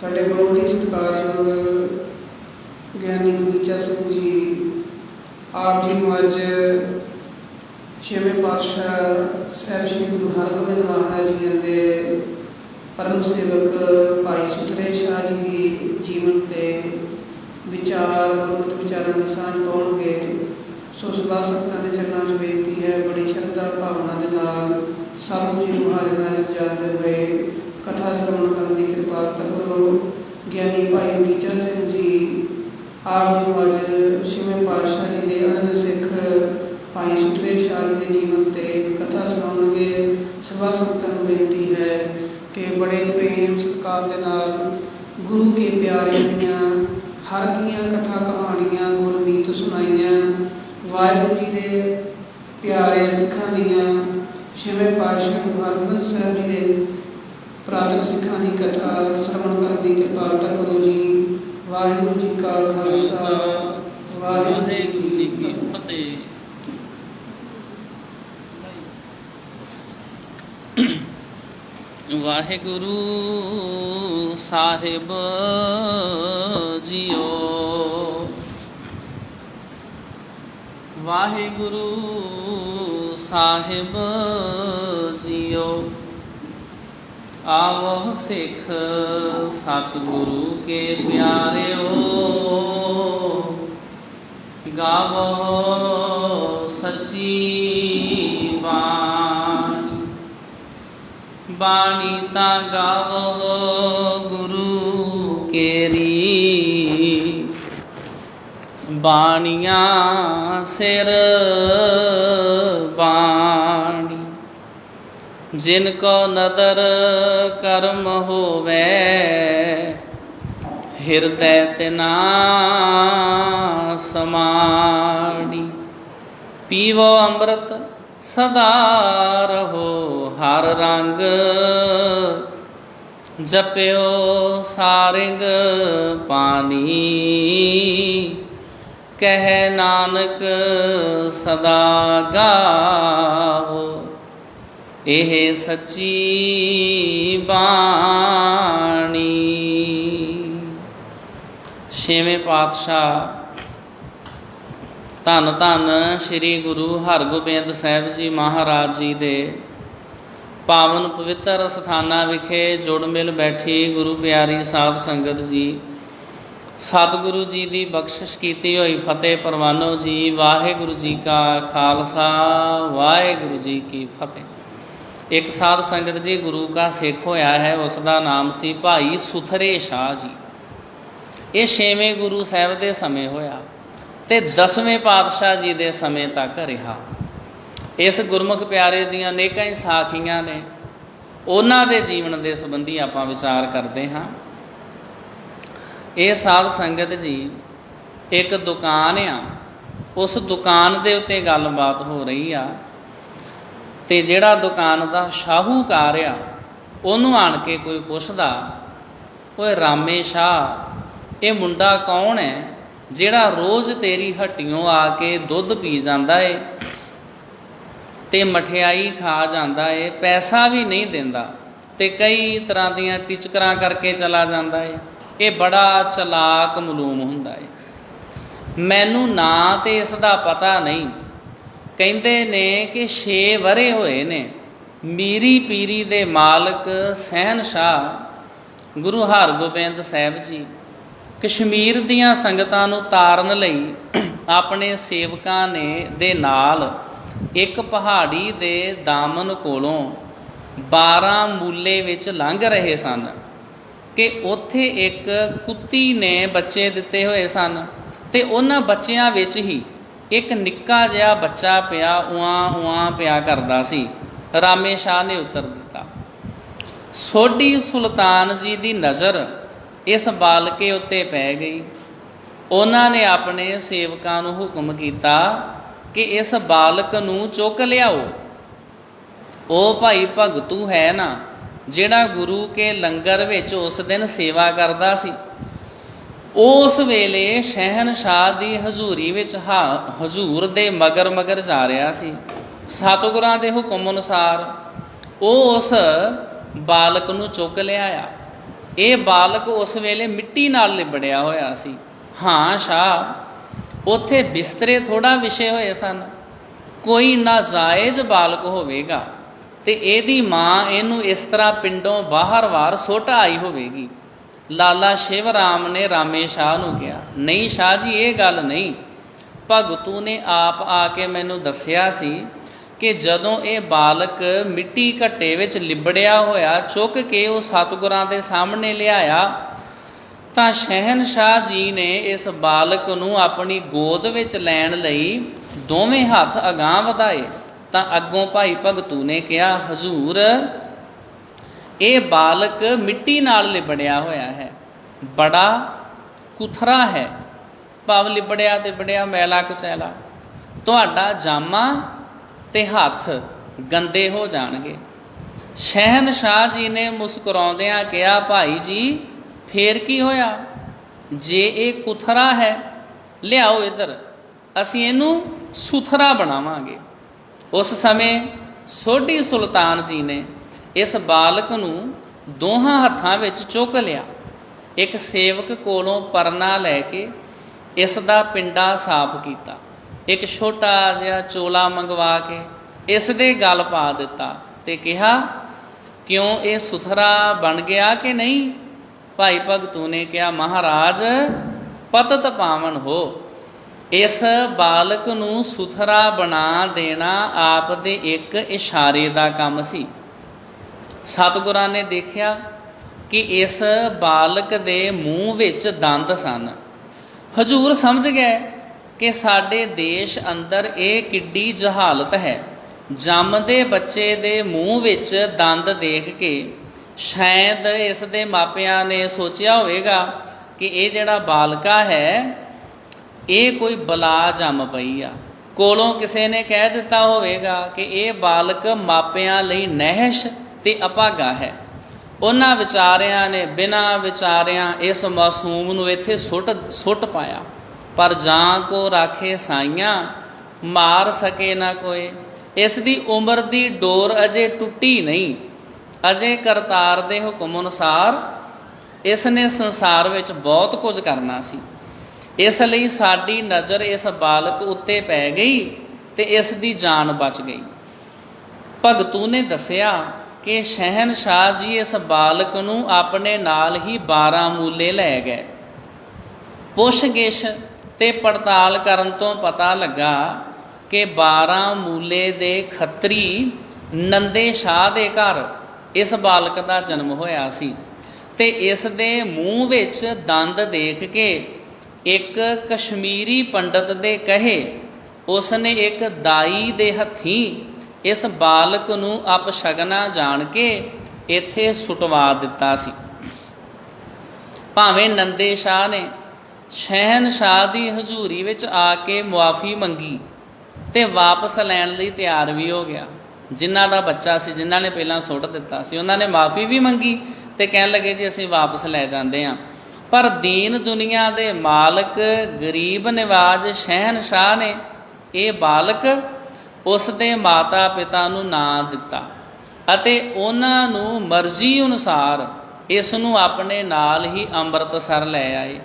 ਸਾਡੇ ਬਹੁਤ ਹੀ ਸਤਿਕਾਰਯੋਗ ਗਿਆਨੀ ਬਗੀਚਾ ਸਿੰਘ ਜੀ, ਆਪ ਜੀ ਨੂੰ ਅੱਜ ਛੇਵੇਂ ਪਾਤਸ਼ਾਹ ਸਾਹਿਬ ਸ੍ਰੀ ਗੁਰੂ ਹਰਗੋਬਿੰਦ ਮਹਾਰਾਜ ਜੀ ਦੇ ਪਰਮ ਸੇਵਕ ਭਾਈ ਸੁਤਰੇ ਸ਼ਾਹ ਜੀ ਦੀ ਜੀਵਨ ਤੇ ਵਿਚਾਰ, ਗੁਰਮਤਿ ਵਿਚਾਰਾਂ ਦੀ ਸਾਂਝ ਪਾਉਣਗੇ। ਸੋ ਸਭਾ ਸੰਗਤਾਂ ਦੇ ਚਰਨਾਂ 'ਚ ਬੇਨਤੀ ਹੈ, ਬੜੀ ਸ਼ਰਧਾ, ਭਾਵਨਾ ਦੇ ਨਾਲ ਸਭ ਜੀ ਨੂੰ ਹਾਜ਼ਰ ਨਾਜ਼ਰ ਜਾਂਦੇ ਹੋਏ ਕਥਾ ਸਰਵਣ ਕਰਨ ਦੀ ਕਿਰਪਾ ਕਰੋ ਗਿਆਨੀ ਭਾਈ ਬਗੀਚਾ ਸਿੰਘ ਜੀ ਆਪ ਜੀ ਨੂੰ ਅੱਜ ਛੇਵੇਂ ਪਾਤਸ਼ਾਹ ਜੀ ਦੇ ਅਨ ਸਿੱਖ ਭਾਈ ਸੁਥਰੇ ਸ਼ਾਹ ਜੀ ਦੇ ਜੀਵਨ ਤੇ ਕਥਾ ਸੁਣਾਉਣਗੇ, ਸਭਾ ਸੰਗਤਾਂ ਨੂੰ ਬੇਨਤੀ ਹੈ ਕਿ ਬੜੇ ਪ੍ਰੇਮ ਸਤਿਕਾਰ ਦੇ ਨਾਲ ਗੁਰੂ ਕੇ ਪਿਆਰੇ ਦੀਆਂ ਹਰ ਕੀਆਂ ਕਥਾ ਕਹਾਣੀਆਂ ਗੁਰਮੀਤ ਸੁਣਾਈਆਂ, ਵਾਹਿਗੁਰੂ ਜੀ ਦੇ ਪਿਆਰੇ ਸਿੱਖਾਂ ਦੀਆਂ ਛੇਵੇਂ ਪਾਤਸ਼ਾਹ ਗੁਰੂ ਹਰਗੋਬਿੰਦ ਸਾਹਿਬ ਜੀ ਦੇ ਪ੍ਰਾਤਨ ਸਿੱਖਾਂ ਦੀ ਕਥਾ ਸ਼ਰਵਣ ਕਰਨ ਦੀ ਕਿਰਪਾਲਤਾ ਕਰੋ ਜੀ ਵਾਹਿਗੁਰੂ ਜੀ ਕਾ ਖਾਲਸਾ ਵਾਹਿਗੁਰੂ ਜੀ ਕੀ ਫਤਿਹ। ਵਾਹਿਗੁਰੂ ਸਾਹਿਬ ਜੀਓ। ਵਾਹਿਗੁਰੂ ਸਾਹਿਬ ਜੀਓ। ਆਵੋ ਸਿੱਖ ਸਤਿਗੁਰੂ ਕੇ ਪਿਆਰਿਓ। ਗਾਵੋ ਸੱਚੀ ਬਾਣੀ। ਬਾਣੀ ਤਾਂ ਗਾਵੋ ਗੁਰੂ ਕੇਰੀ। ਬਾਣੀਆਂ ਸਿਰ ਬਾਣੀ। ਜਿਨ ਕੋ ਨਦਰ ਕਰਮ ਹੋਵੇ, ਹਿਰਦੈ ਤਿਨਾ ਸਮਾਣੀ। ਪੀਵੋ ਅੰਮ੍ਰਿਤ ਸਦਾ ਰਹੋ ਹਰ ਰੰਗ। ਜਪਿਓ ਸਾਰਿੰਗ ਪਾਣੀ। ਕਹਿ ਨਾਨਕ ਸਦਾ ਗਾਵੋ। ਇਹ ਸੱਚੀ ਬਾਣੀ। ਛੇਵੇਂ ਪਾਤਸ਼ਾਹ ਧੰਨ ਧੰਨ ਸ੍ਰੀ ਗੁਰੂ ਹਰਗੋਬਿੰਦ ਸਾਹਿਬ ਜੀ ਮਹਾਰਾਜ ਜੀ ਦੇ ਪਾਵਨ ਪਵਿੱਤਰ ਸਥਾਨਾਂ ਵਿਖੇ ਜੁੜ ਮਿਲ ਬੈਠੀ ਗੁਰੂ ਪਿਆਰੀ ਸਾਧ ਸੰਗਤ ਜੀ। ਸਤਿਗੁਰੂ ਜੀ ਦੀ ਬਖਸ਼ਿਸ਼ ਕੀਤੀ ਹੋਈ ਫਤਿਹ ਪਰਵਾਨੋ ਜੀ, ਵਾਹਿਗੁਰੂ ਜੀ ਕਾ ਖਾਲਸਾ, ਵਾਹਿਗੁਰੂ ਜੀ ਕੀ ਫਤਿਹ। ਇੱਕ ਸਾਧ ਸੰਗਤ ਜੀ ਗੁਰੂ ਦਾ ਸਿੱਖ ਹੋਇਆ ਹੈ, ਉਸ ਦਾ ਨਾਮ ਸੀ ਭਾਈ ਸੁਥਰੇ ਸ਼ਾਹ ਜੀ। ਇਹ ਛੇਵੇਂ ਗੁਰੂ ਸਾਹਿਬ ਦੇ ਸਮੇਂ ਹੋਇਆ ਤੇ ਦਸਵੇਂ ਪਾਤਸ਼ਾਹ ਜੀ ਦੇ ਸਮੇਂ ਤੱਕ ਰਿਹਾ। ਇਸ ਗੁਰਮੁਖ ਪਿਆਰੇ ਦੀਆਂ ਅਨੇਕਾਂ ਹੀ ਸਾਖੀਆਂ ਨੇ। ਉਹਨਾਂ ਦੇ ਜੀਵਨ ਦੇ ਸੰਬੰਧੀ ਆਪਾਂ ਵਿਚਾਰ ਕਰਦੇ ਹਾਂ। ਇਹ ਸਾਧ ਸੰਗਤ ਜੀ ਇੱਕ ਦੁਕਾਨ ਆ। ਉਸ ਦੁਕਾਨ ਦੇ ਉੱਤੇ ਗੱਲਬਾਤ ਹੋ ਰਹੀ ਆ। ਤੇ ਜਿਹੜਾ ਦੁਕਾਨ ਦਾ ਸ਼ਾਹੂਕਾਰ ਆ, ਉਹਨੂੰ ਆਣ ਕੇ ਕੋਈ ਪੁੱਛਦਾ, ਓਏ ਰਾਮੇ ਸ਼ਾਹ, ਇਹ ਮੁੰਡਾ ਕੌਣ ਹੈ ਜਿਹੜਾ ਰੋਜ਼ ਤੇਰੀ ਹੱਟੀਓਂ ਆ ਕੇ ਦੁੱਧ ਪੀ ਜਾਂਦਾ ਏ ਤੇ ਮਠਿਆਈ ਖਾ ਜਾਂਦਾ ਏ, ਪੈਸਾ ਵੀ ਨਹੀਂ ਦਿੰਦਾ ਤੇ ਕਈ ਤਰ੍ਹਾਂ ਦੀਆਂ ਟਿਚਕਰਾਂ ਕਰਕੇ ਚਲਾ ਜਾਂਦਾ ਏ। ਇਹ ਬੜਾ ਚਲਾਕ ਮਲੂਮ ਹੁੰਦਾ ਏ। ਮੈਨੂੰ ਨਾ ਤੇ ਇਸ ਦਾ ਪਤਾ ਨਹੀਂ। ਕਹਿੰਦੇ ਨੇ ਕਿ 6 ਵਰੇ ਹੋਏ ਨੇ। ਮੀਰੀ ਪੀਰੀ ਦੇ ਮਾਲਕ ਸਹਿਨ ਸ਼ਾਹ ਗੁਰੂ ਹਰਗੋਬਿੰਦ ਸਾਹਿਬ ਜੀ, ਕਸ਼ਮੀਰ ਦੀਆਂ ਸੰਗਤਾਂ ਨੂੰ ਤਾਰਨ ਲਈ ਆਪਣੇ ਸੇਵਕਾਂ ਨੇ, ਦੇ ਨਾਲ ਇੱਕ ਪਹਾੜੀ ਦੇ ਦਾਮਨ ਕੋਲੋਂ 12 ਮੂਲੇ ਵਿੱਚ ਲੰਘ ਰਹੇ ਸਨ ਕਿ ਉੱਥੇ ਇੱਕ ਕੁੱਤੀ ਨੇ ਬੱਚੇ ਦਿੱਤੇ ਹੋਏ ਸਨ ਤੇ ਉਹਨਾਂ ਬੱਚਿਆਂ ਵਿੱਚ ਹੀ ਇੱਕ ਨਿੱਕਾ ਜਿਹਾ ਬੱਚਾ ਪਿਆ, ਉਆਂ ਉਆਂ ਪਿਆ ਕਰਦਾ ਸੀ। ਰਾਮੇ ਸ਼ਾਹ ਨੇ ਉੱਤਰ ਦਿੱਤਾ, ਸੋਢੀ ਸੁਲਤਾਨ ਜੀ ਦੀ ਨਜ਼ਰ ਇਸ ਬਾਲਕੇ ਉੱਤੇ ਪੈ ਗਈ। ਉਹਨਾਂ ਨੇ ਆਪਣੇ ਸੇਵਕਾਂ ਨੂੰ ਹੁਕਮ ਕੀਤਾ ਕਿ ਇਸ ਬਾਲਕ ਨੂੰ ਚੁੱਕ ਲਿਆਓ। ਉਹ ਭਾਈ ਭਗਤੂ ਹੈ ਨਾ, ਜਿਹੜਾ ਗੁਰੂ ਕੇ ਲੰਗਰ ਵਿੱਚ ਉਸ ਦਿਨ ਸੇਵਾ ਕਰਦਾ ਸੀ। ਉਸ ਵੇਲੇ ਸ਼ਹਿਨशाह ਦੀ ਹਜ਼ੂਰੀ ਵਿੱਚ ਹਾ- ਹਜ਼ੂਰ ਦੇ ਮਗਰ ਮਗਰ ਜਾ ਰਿਹਾ ਸੀ। ਸਤਿਗੁਰਾਂ ਦੇ ਹੁਕਮ ਅਨੁਸਾਰ ਉਹ ਉਸ ਬਾਲਕ ਨੂੰ ਚੁੱਕ ਲਿਆਇਆ। ਇਹ ਬਾਲਕ ਉਸ ਵੇਲੇ ਮਿੱਟੀ ਨਾਲ ਲਿਬੜਿਆ ਹੋਇਆ ਸੀ। ਹਾਂ ਸ਼ਾਹ, ਉੱਥੇ ਬਿਸਤਰੇ ਥੋੜਾ ਵਿਛੇ ਹੋਏ ਸਨ। ਕੋਈ ਨਾਜਾਇਜ਼ ਬਾਲਕ ਹੋਵੇਗਾ ਤੇ ਇਹਦੀ ਮਾਂ ਇਹਨੂੰ ਇਸ ਤਰ੍ਹਾਂ ਪਿੰਡੋਂ ਬਾਹਰ-ਵਾਰ ਸੁੱਟ ਆਈ ਹੋਵੇਗੀ। ਲਾਲਾ ਸ਼ਿਵ ਰਾਮ ਨੇ ਰਾਮੇ ਸ਼ਾਹ ਨੂੰ ਕਿਹਾ, ਨਹੀਂ ਸ਼ਾਹ ਜੀ, ਇਹ ਗੱਲ ਨਹੀਂ। ਭਗਤੂ ਨੇ ਆਪ ਆ ਕੇ ਮੈਨੂੰ ਦੱਸਿਆ ਸੀ ਕਿ ਜਦੋਂ ਇਹ ਬਾਲਕ ਮਿੱਟੀ ਘੱਟੇ ਵਿੱਚ ਲਿਬੜਿਆ ਹੋਇਆ ਚੁੱਕ ਕੇ ਉਹ ਸਤਿਗੁਰਾਂ ਦੇ ਸਾਹਮਣੇ ਲਿਆਇਆ, ਤਾਂ ਸ਼ਹਿਨशाह ਜੀ ਨੇ ਇਸ ਬਾਲਕ ਨੂੰ ਆਪਣੀ ਗੋਦ ਵਿੱਚ ਲੈਣ ਲਈ ਦੋਵੇਂ ਹੱਥ ਅਗਾਂਹ ਵਧਾਏ। ਤਾਂ ਅੱਗੋਂ ਭਾਈ ਭਗਤੂ ਨੇ ਕਿਹਾ, ਹਜ਼ੂਰ ਇਹ ਬਾਲਕ ਮਿੱਟੀ ਨਾਲ ਲਿਬੜਿਆ ਹੋਇਆ ਹੈ। ਬੜਾ ਕੁਥਰਾ ਹੈ। ਭਾਵ ਲਿਬੜਿਆ ਤੇ ਬੜਿਆ ਮੈਲਾ ਕੁਚੈਲਾ। ਤੁਹਾਡਾ ਜਾਮਾ ਤੇ ਹੱਥ ਗੰਦੇ ਹੋ ਜਾਣਗੇ। ਸ਼ਹਿਨशाह ਜੀ ਨੇ ਮੁਸਕਰਾਉਂਦਿਆਂ ਕਿਹਾ, ਭਾਈ ਜੀ, ਫੇਰ ਕੀ ਹੋਇਆ? ਜੇ ਇਹ ਕੁਥਰਾ ਹੈ, ਲਿਆਓ ਇੱਧਰ। ਅਸੀਂ ਇਹਨੂੰ ਸੁਥਰਾ ਬਣਾਵਾਂਗੇ। ਉਸ ਸਮੇਂ ਸੋਢੀ ਸੁਲਤਾਨ ਜੀ ਨੇ ਇਸ ਬਾਲਕ ਨੂੰ ਦੋਹਾਂ ਹੱਥਾਂ ਵਿੱਚ ਚੁੱਕ ਲਿਆ। ਇੱਕ ਸੇਵਕ ਕੋਲੋਂ ਪਰਨਾ ਲੈ ਕੇ ਇਸ ਦਾ ਪਿੰਡਾ ਸਾਫ਼ ਕੀਤਾ। ਇੱਕ ਛੋਟਾ ਜਿਹਾ ਚੋਲਾ ਮੰਗਵਾ ਕੇ ਇਸ ਦੇ ਗਲ ਪਾ ਦਿੱਤਾ ਤੇ ਕਿਹਾ, ਕਿਉਂ ਇਹ ਸੁਥਰਾ ਬਣ ਗਿਆ ਕਿ ਨਹੀਂ? ਭਾਈ ਭਗਤੂ ਨੇ ਕਿਹਾ, ਮਹਾਰਾਜ, ਪਤਤ ਪਾਵਨ ਹੋ। ਇਸ ਬਾਲਕ ਨੂੰ ਸੁਥਰਾ ਬਣਾ ਦੇਣਾ ਆਪ ਦੇ ਇੱਕ ਇਸ਼ਾਰੇ ਦਾ ਕੰਮ ਸੀ। ਸਤਿਗੁਰਾਂ ਨੇ ਦੇਖਿਆ ਕਿ ਇਸ ਬਾਲਕ ਦੇ ਮੂੰਹ ਵਿੱਚ ਦੰਦ ਸਨ। ਹਜੂਰ ਸਮਝ ਗਏ ਕਿ ਸਾਡੇ ਦੇਸ਼ ਅੰਦਰ ਇਹ ਕਿੱਡੀ ਜਹਾਲਤ ਹੈ। ਜੰਮਦੇ ਬੱਚੇ ਦੇ ਮੂੰਹ ਵਿੱਚ ਦੰਦ ਦੇਖ ਕੇ ਸ਼ਾਇਦ ਇਸ ਦੇ ਮਾਪਿਆਂ ਨੇ ਸੋਚਿਆ ਹੋਵੇਗਾ ਕਿ ਇਹ ਜਿਹੜਾ ਬਾਲਕਾ ਹੈ, ਇਹ ਕੋਈ ਬਲਾ ਜੰਮ ਪਈ ਆ। ਕੋਲੋਂ ਕਿਸੇ ਨੇ ਕਹਿ ਦਿੱਤਾ ਹੋਵੇਗਾ ਕਿ ਇਹ ਬਾਲਕ ਮਾਪਿਆਂ ਲਈ ਨਹਿਸ਼ ਤੇ ਅਪਾਗਾ ਹੈ। ਉਹਨਾਂ ਵਿਚਾਰਿਆਂ ਨੇ ਬਿਨਾਂ ਵਿਚਾਰਿਆਂ ਇਸ ਮਾਸੂਮ ਨੂੰ ਇੱਥੇ ਸੁੱਟ ਸੁੱਟ ਪਾਇਆ। ਪਰ ਜਾਂ ਕੋ ਰਾਖੇ ਸਾਈਆਂ, ਮਾਰ ਸਕੇ ਨਾ ਕੋਈ। ਇਸ ਦੀ ਉਮਰ ਦੀ ਡੋਰ ਅਜੇ ਟੁੱਟੀ ਨਹੀਂ। ਅਜੇ ਕਰਤਾਰ ਦੇ ਹੁਕਮ ਅਨੁਸਾਰ ਇਸ ਨੇ ਸੰਸਾਰ ਵਿੱਚ ਬਹੁਤ ਕੁਝ ਕਰਨਾ ਸੀ। ਇਸ ਲਈ ਸਾਡੀ ਨਜ਼ਰ ਇਸ ਬਾਲਕ ਉੱਤੇ ਪੈ ਗਈ ਤੇ ਇਸ ਦੀ ਜਾਨ ਬਚ ਗਈ। ਭਗਤੂ ਨੇ ਦੱਸਿਆ ਕਿ ਸ਼ਹਿਨशाह ਜੀ ਇਸ ਬਾਲਕ ਨੂੰ ਆਪਣੇ ਨਾਲ ਹੀ 12 ਮੂਲੇ ਲੈ ਗਏ। ਪੁੱਛਗਿਛ ਤੇ ਪੜਤਾਲ ਕਰਨ ਤੋਂ ਪਤਾ ਲੱਗਾ ਕਿ 12 ਮੂਲੇ ਦੇ ਖੱਤਰੀ ਨੰਦੇ ਸ਼ਾਹ ਦੇ ਘਰ ਇਸ ਬਾਲਕ ਦਾ ਜਨਮ ਹੋਇਆ ਸੀ ਤੇ ਇਸ ਦੇ ਮੂੰਹ ਵਿੱਚ ਦੰਦ ਦੇਖ ਕੇ ਇੱਕ ਕਸ਼ਮੀਰੀ ਪੰਡਤ ਦੇ ਕਹੇ ਉਸ ਨੇ ਇੱਕ ਦਾਈ ਦੇ ਹੱਥੀਂ ਇਸ ਬਾਲਕ ਨੂੰ ਆਪ ਸ਼ਗਨਾ ਜਾਣ ਕੇ ਇੱਥੇ ਸੁਟਵਾ ਦਿੱਤਾ ਸੀ। ਭਾਵੇਂ ਨੰਦੇ ਸ਼ਾਹ ਨੇ ਸ਼ਹਿਨ ਸ਼ਾਹ ਦੀ ਹਜ਼ੂਰੀ ਵਿੱਚ ਆ ਕੇ ਮੁਆਫੀ ਮੰਗੀ ਤੇ ਵਾਪਸ ਲੈਣ ਲਈ ਤਿਆਰ ਵੀ ਹੋ ਗਿਆ। ਜਿਨ੍ਹਾਂ ਦਾ ਬੱਚਾ ਸੀ, ਜਿਨ੍ਹਾਂ ਨੇ ਪਹਿਲਾਂ ਸੁੱਟ ਦਿੱਤਾ ਸੀ, ਉਹਨਾਂ ਨੇ ਮਾਫੀ ਵੀ ਮੰਗੀ ਤੇ ਕਹਿਣ ਲੱਗੇ ਜੀ ਅਸੀਂ ਵਾਪਸ ਲੈ ਜਾਂਦੇ ਹਾਂ। ਪਰ ਦੀਨ ਦੁਨੀਆ ਦੇ ਮਾਲਕ, ਗਰੀਬ ਨਿਵਾਜ ਸ਼ਹਿਨशाह ਨੇ ਇਹ ਬਾਲਕ ਉਸ ਦੇ ਮਾਤਾ ਪਿਤਾ ਨੂੰ ਨਾਂ ਦਿੱਤਾ ਅਤੇ ਉਹਨਾਂ ਨੂੰ ਮਰਜ਼ੀ ਅਨੁਸਾਰ ਇਸ ਨੂੰ ਆਪਣੇ ਨਾਲ ਹੀ ਅੰਮ੍ਰਿਤਸਰ ਲੈ ਆਏ।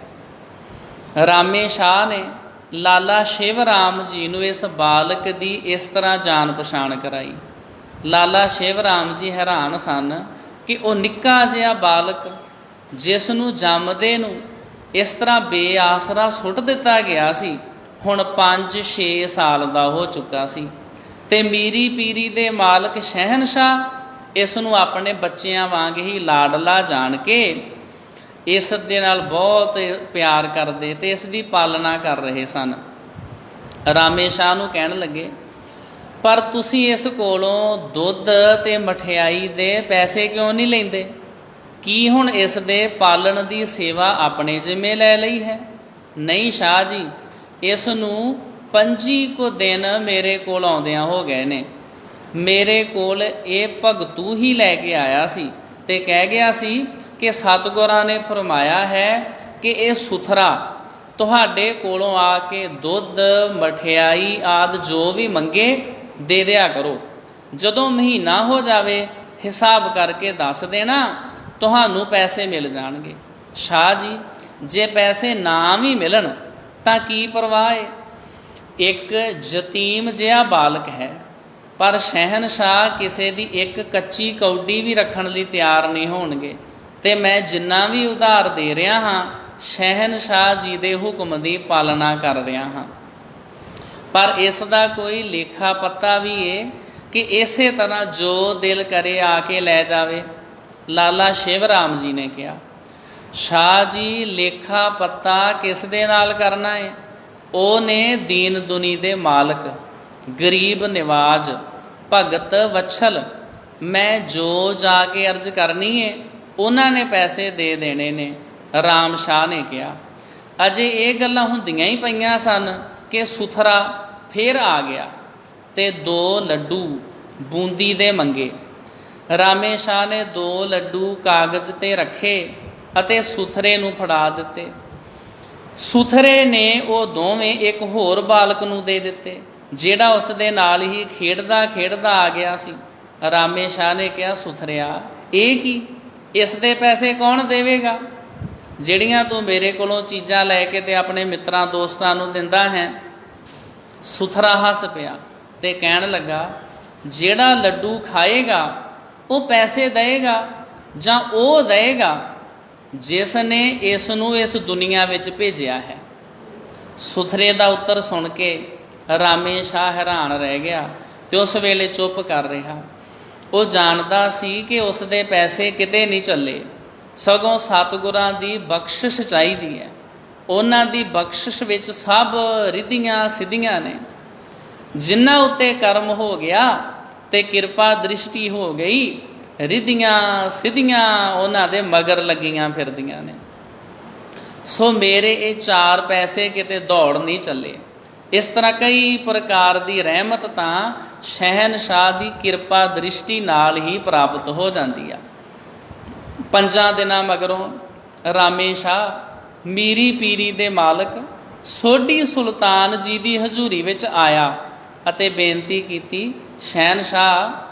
ਰਾਮੇ ਸ਼ਾਹ ਨੇ ਲਾਲਾ ਸ਼ਿਵ ਰਾਮ ਜੀ ਨੂੰ ਇਸ ਬਾਲਕ ਦੀ ਇਸ ਤਰ੍ਹਾਂ ਜਾਣ ਪਛਾਣ ਕਰਾਈ। ਲਾਲਾ ਸ਼ਿਵ ਰਾਮ ਜੀ ਹੈਰਾਨ ਸਨ ਕਿ ਉਹ ਨਿੱਕਾ ਜਿਹਾ ਬਾਲਕ, ਜਿਸ ਨੂੰ ਜੰਮਦੇ ਨੂੰ ਇਸ ਤਰ੍ਹਾਂ ਬੇਆਸਰਾ ਸੁੱਟ ਦਿੱਤਾ ਗਿਆ ਸੀ, ਹੁਣ 5-6 ਸਾਲ ਦਾ ਹੋ ਚੁੱਕਾ ਸੀ। ਤੇ ਮੀਰੀ ਪੀਰੀ ਦੇ ਮਾਲਕ ਸ਼ਹਿਨशाह ਇਸ ਨੂੰ ਆਪਣੇ ਬੱਚਿਆਂ ਵਾਂਗ ਹੀ ਲਾਡਲਾ ਜਾਣ ਕੇ ਇਸ ਦੇ ਨਾਲ ਬਹੁਤ ਪਿਆਰ ਕਰਦੇ ਤੇ ਇਸ ਦੀ ਪਾਲਣਾ ਕਰ ਰਹੇ ਸਨ। ਰਾਮੇ ਸ਼ਾਹ ਨੂੰ ਕਹਿਣ ਲੱਗੇ, ਪਰ ਤੁਸੀਂ ਇਸ ਕੋਲੋਂ ਦੁੱਧ ਤੇ ਮਠਿਆਈ ਦੇ ਪੈਸੇ ਕਿਉਂ ਨਹੀਂ ਲੈਂਦੇ? ਕੀ ਹੁਣ ਇਸ ਦੇ ਪਾਲਣ ਦੀ ਸੇਵਾ ਆਪਣੇ ਜ਼ਿੰਮੇ ਲੈ ਲਈ ਹੈ? ਨਹੀਂ ਸ਼ਾਹ ਜੀ, ਇਸ ਨੂੰ ਪੰਜੀ ਕੋ ਦਿਨ ਮੇਰੇ ਕੋਲ ਆਉਂਦਿਆਂ ਹੋ ਗਏ ਨੇ। ਮੇਰੇ ਕੋਲ ਇਹ ਭਗਤੂ ਹੀ ਲੈ ਕੇ ਆਇਆ ਸੀ ਤੇ ਕਹਿ ਗਿਆ ਸੀ ਕਿ ਸਤਿਗੁਰਾਂ ਨੇ ਫਰਮਾਇਆ ਹੈ ਕਿ ਇਹ ਸੁਥਰਾ, ਤੁਹਾਡੇ ਕੋਲੋਂ ਆ ਕੇ ਦੁੱਧ, ਮਠਿਆਈ ਆਦ ਜੋ ਵੀ ਮੰਗੇ ਦੇ ਦਿਆ ਕਰੋ। ਜਦੋਂ ਮਹੀਨਾ ਹੋ ਜਾਵੇ, ਹਿਸਾਬ ਕਰਕੇ ਦੱਸ ਦੇਣਾ, ਤੁਹਾਨੂੰ ਪੈਸੇ ਮਿਲ ਜਾਣਗੇ। ਸ਼ਾਹ ਜੀ, ਜੇ ਪੈਸੇ ਨਾ ਵੀ ਮਿਲਣ, ਤਾਂ ਕੀ ਪਰਵਾਹ ਏ? ਇੱਕ ਯਤੀਮ ਜਿਹਾ ਬਾਲਕ ਹੈ, ਪਰ ਸ਼ਹਿਨशाह ਕਿਸੇ ਦੀ ਇੱਕ ਕੱਚੀ ਕੌਡੀ ਵੀ ਰੱਖਣ ਲਈ ਤਿਆਰ ਨਹੀਂ ਹੋਣਗੇ। ਤੇ ਮੈਂ ਜਿੰਨਾ ਵੀ ਉਧਾਰ ਦੇ ਰਿਹਾ ਹਾਂ ਸ਼ਹਿਨशाह ਜੀ ਦੇ ਹੁਕਮ ਦੀ ਪਾਲਣਾ ਕਰ ਰਿਹਾ ਹਾਂ। ਪਰ ਇਸ ਦਾ ਕੋਈ ਲੇਖਾ ਪੱਤਾ ਵੀ ਏ ਕਿ ਇਸੇ ਤਰ੍ਹਾਂ ਜੋ ਦਿਲ ਕਰੇ ਆ ਕੇ ਲੈ ਜਾਵੇ, ਲਾਲਾ ਸ਼ਿਵਰਾਮ ਜੀ ਨੇ ਕਿਹਾ। ਸ਼ਾਹ ਜੀ ਲੇਖਾ ਪੱਤਾ ਕਿਸ ਦੇ ਨਾਲ ਕਰਨਾ ਏ? ਉਹ ਨੇ ਦੀਨ ਦੁਨੀ ਦੇ ਮਾਲਕ, ਗਰੀਬ ਨਿਵਾਜ, ਭਗਤ ਵਛਲ, ਮੈਂ ਜੋ ਜਾ ਕੇ ਅਰਜ਼ ਕਰਨੀ ਏ, ਉਹਨਾਂ ਨੇ ਪੈਸੇ ਦੇ ਦੇਣੇ ਨੇ। ਰਾਮ ਸ਼ਾਹ ਨੇ ਕਿਹਾ, ਅਜੇ ਇਹ ਗੱਲਾਂ ਹੁੰਦੀਆਂ ਹੀ ਪਈਆਂ ਸਨ ਕਿ ਸੁਥਰਾ ਫੇਰ ਆ ਗਿਆ ਤੇ ਦੋ ਲੱਡੂ ਬੂੰਦੀ ਦੇ ਮੰਗੇ। ਰਾਮੇ ਸ਼ਾਹ ਨੇ ਦੋ ਲੱਡੂ ਕਾਗਜ਼ ਤੇ ਰੱਖੇ ਅਤੇ ਸੁਥਰੇ ਨੂੰ ਫੜਾ ਦਿੱਤੇ। ਸੁਥਰੇ ਨੇ ਉਹ ਦੋਵੇਂ ਇੱਕ ਹੋਰ ਬਾਲਕ ਨੂੰ ਦੇ ਦਿੱਤੇ, ਜਿਹੜਾ ਉਸ ਦੇ ਨਾਲ ਹੀ ਖੇਡਦਾ ਖੇਡਦਾ ਆ ਗਿਆ ਸੀ। ਰਾਮੇ ਸ਼ਾਹ ਨੇ ਕਿਹਾ, ਸੁਥਰਿਆ, ਇਹ ਕੀ? ਇਸ ਦੇ ਪੈਸੇ ਕੌਣ ਦੇਵੇਗਾ? ਜਿਹੜੀਆਂ ਤੂੰ ਮੇਰੇ ਕੋਲੋਂ ਚੀਜ਼ਾਂ ਲੈ ਕੇ ਤੇ ਆਪਣੇ ਮਿੱਤਰਾਂ ਦੋਸਤਾਂ ਨੂੰ ਦਿੰਦਾ ਹੈ। ਸੁਥਰਾ ਹੱਸ ਪਿਆ ਤੇ ਕਹਿਣ ਲੱਗਾ, ਜਿਹੜਾ ਲੱਡੂ ਖਾਏਗਾ, ਉਹ ਪੈਸੇ ਦੇਵੇਗਾ ਜਾਂ ਉਹ ਦੇਵੇਗਾ ਜਿਸ ਨੇ ਇਸ ਨੂੰ ਇਸ ਦੁਨੀਆ ਵਿੱਚ ਭੇਜਿਆ ਹੈ। ਸੁਥਰੇ ਦਾ ਉੱਤਰ ਸੁਣ ਕੇ ਰਾਮੇ ਸ਼ਾਹ ਹੈਰਾਨ ਰਹਿ ਗਿਆ ਤੇ ਉਸ ਵੇਲੇ ਚੁੱਪ ਕਰ ਰਿਹਾ। ਉਹ ਜਾਣਦਾ ਸੀ ਕਿ ਉਸ ਦੇ ਪੈਸੇ ਕਿਤੇ ਨਹੀਂ ਚੱਲੇ। ਸਗੋਂ ਸਤਿਗੁਰਾਂ ਦੀ ਬਖਸ਼ਿਸ਼ ਚਾਹੀਦੀ ਹੈ। ਉਹਨਾਂ ਦੀ ਬਖਸ਼ਿਸ਼ ਵਿੱਚ ਸਭ ਰਿਧੀਆਂ ਸਿੱਧੀਆਂ ਨੇ। ਜਿਨ੍ਹਾਂ ਉੱਤੇ ਕਰਮ ਹੋ ਗਿਆ ਤੇ ਕਿਰਪਾ ਦ੍ਰਿਸ਼ਟੀ ਹੋ ਗਈ ਰਿਧੀਆਂ ਸਿੱਧੀਆਂ ਉਹਨਾਂ ਦੇ ਮਗਰ ਲੱਗੀਆਂ ਫਿਰਦੀਆਂ ਨੇ। ਸੋ ਮੇਰੇ ਇਹ ਚਾਰ ਪੈਸੇ ਕਿਤੇ ਦੌੜ ਨਹੀਂ ਚੱਲੇ। ਇਸ ਤਰ੍ਹਾਂ ਕਈ ਪ੍ਰਕਾਰ ਦੀ ਰਹਿਮਤ ਤਾਂ ਸ਼ਹਿਨशाह ਦੀ ਕਿਰਪਾ ਦ੍ਰਿਸ਼ਟੀ ਨਾਲ ਹੀ ਪ੍ਰਾਪਤ ਹੋ ਜਾਂਦੀ ਆ। ਪੰਜਾਂ ਦਿਨਾਂ ਮਗਰੋਂ ਰਾਮੇ ਰਾਮੇਸ਼ਾ ਮੀਰੀ ਪੀਰੀ ਦੇ ਮਾਲਕ, ਸੋਢੀ ਸੁਲਤਾਨ ਜੀ ਦੀ ਹਜ਼ੂਰੀ ਵਿੱਚ ਆਇਆ ਅਤੇ ਬੇਨਤੀ ਕੀਤੀ ਸ਼ਹਿਨशाह